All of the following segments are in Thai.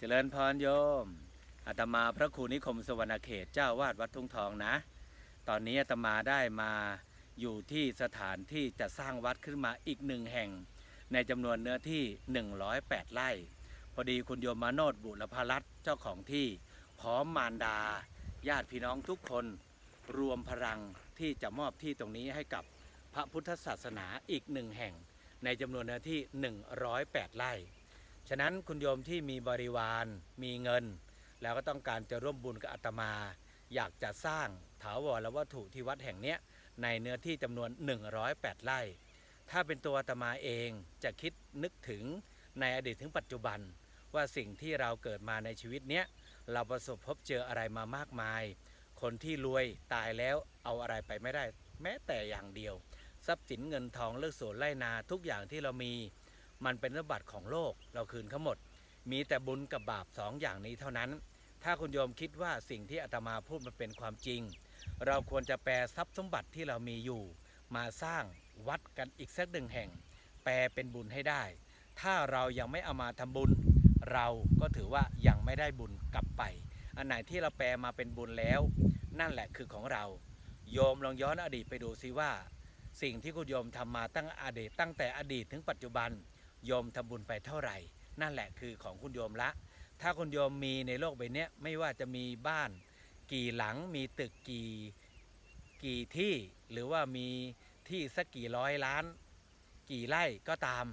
เจริญพรโยมอาตมาพระครูนิคมสวรรณเขตเจ้าวาดวัดทุ่งทองนะ ตอนนี้อาตมาได้มาอยู่ที่สถานที่จะสร้างวัดขึ้นมาอีกหนึ่งแห่ง ในจำนวนเนื้อที่ 108 ไร่ พอดีคุณโยมมาโนดบุรพรัตน์เจ้าของที่พร้อมมารดา ญาติพี่น้องทุกคนรวมพลังที่จะมอบที่ตรงนี้ให้กับพระพุทธศาสนาอีกหนึ่งแห่ง ในจำนวนเนื้อที่ 108 ไร่ ฉะนั้นคุณโยมที่มีบริวารมีเงิน แล้วก็ต้องการจะร่วมบุญกับอาตมา อยากจะสร้างถาวรวัตถุที่วัดแห่งเนี้ยในเนื้อที่จำนวน 108 ไร่ ถ้าเป็นตัวอาตมาเองจะคิดนึกถึงในอดีตถึงปัจจุบัน ว่าสิ่งที่เราเกิดมาในชีวิตเนี้ยเราประสบพบเจออะไรมามากมาย คนที่รวยตายแล้วเอาอะไรไปไม่ได้ แม้แต่อย่างเดียว ทรัพย์สินเงินทองเลือกสวนไร่นาทุกอย่างที่เรามี มันเป็นระบัติของโลกเราคืนเขาหมด มีแต่บุญกับบาปสองอย่างนี้เท่านั้น ถ้าคุณโยมคิดว่าสิ่งที่อาตมาพูดมันเป็นความจริง เราควรจะแปลทรัพย์สมบัติที่เรามีอยู่ มาสร้างวัดกันอีกสักหนึ่งแห่ง แปลเป็นบุญให้ได้ ถ้าเรายังไม่เอามาทำบุญ เราก็ถือว่ายังไม่ได้บุญกลับไป อันไหนที่เราแปลมาเป็นบุญแล้ว นั่นแหละคือของเรา โยมลองย้อนอดีตไปดูซิว่า สิ่งที่คุณโยมทำมาตั้งอดีตตั้งแต่อดีตถึงปัจจุบัน โยมทำบุญไปเท่าไหร่ นั่นแหละคือของคุณโยมละ ถ้าคุณโยมมีในโลกใบนี้ไม่ว่าจะมีบ้าน กี่หลังมีตึกกี่กี่ที่ หรือว่ามีที่สักกี่ร้อยล้าน กี่ไร่ก็ตาม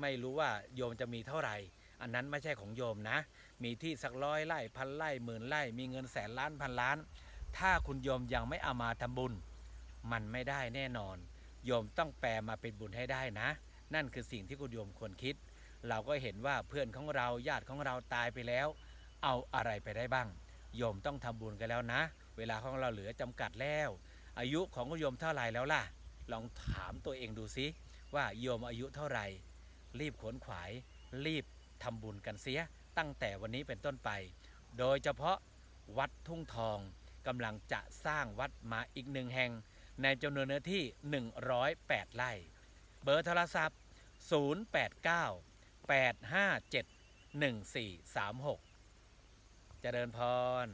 ไม่รู้ว่าโยมจะมีเท่าไหร่ อันนั้นไม่ใช่ของโยมนะ มีที่สักร้อยไร่พันไร่หมื่นไร่มีเงินแสนล้านพันล้าน ถ้าคุณโยมยังไม่เอามาทำบุญ มันไม่ได้แน่นอน โยมต้องแปลมาเป็นบุญให้ได้นะ นั่นคือสิ่งที่คุณโยมควรคิด เราก็เห็นว่าเพื่อนของเราญาติของเราตายไปแล้ว เอาอะไรไปได้บ้าง โยมต้องทำบุญกันแล้วนะ เวลาของเราเหลือจำกัดแล้ว อายุของคุณโยมเท่าไหร่แล้วล่ะ ลองถามตัวเองดูซิว่าโยมอายุเท่าไหร่ รีบขวนขวาย รีบทำบุญกันเสีย ตั้งแต่วันนี้เป็นต้นไป โดยเฉพาะวัดทุ่งทองกำลังจะสร้างวัดมาอีกหนึ่งแห่ง ในจำนวนเนื้อที่ 108 ไร่ เบอร์โทรศัพท์ 089 857 1436 เจริญพร